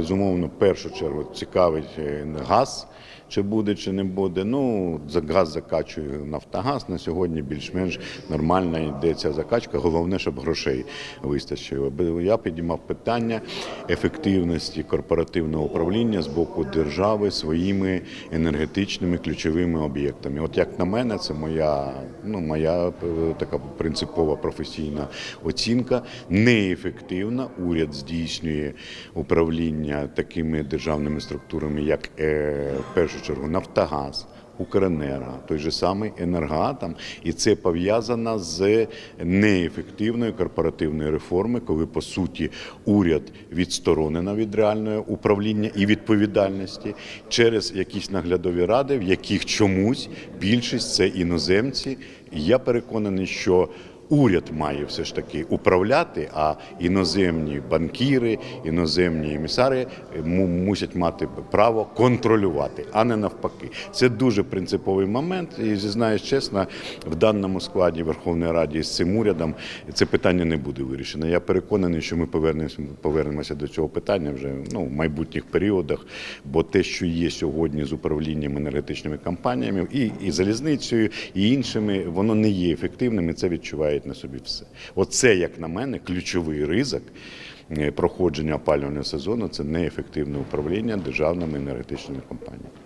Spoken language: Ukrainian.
безумовно в першу чергу цікавить е, газ. Чи буде, чи не буде. Ну, газ закачує Нафтогаз. На сьогодні більш-менш нормальна йде ця закачка. Головне, щоб грошей вистачило. Я підіймав питання ефективності корпоративного управління з боку держави своїми енергетичними ключовими об'єктами. От як на мене, це моя, ну, моя е, така принципова професійна оцінка. Неефективна. Уряд здійснює управління такими державними структурами, як е, в першу чергу Нафтогаз. Укренерго, той же самий енергоатом, і це пов'язано з неефективною корпоративною реформи, коли по суті уряд відсторонено від реального управління і відповідальності через якісь наглядові ради, в яких чомусь більшість це іноземці. І я переконаний, що уряд має все ж таки управляти, а іноземні банкіри, іноземні емісари му- мусять мати право контролювати, а не навпаки. Це дуже принциповий момент. І зізнаюсь чесно, в даному складі Верховної Ради з цим урядом це питання не буде вирішено. Я переконаний, що ми повернемося, повернемося до цього питання вже ну, в майбутніх періодах, бо те, що є сьогодні з управлінням енергетичними компаніями, і, і залізницею, і іншими, воно не є ефективним, і це відчувають на собі все. Оце, як на мене, ключовий ризик е, проходження опалювального сезону це неефективне управління державними енергетичними компаніями.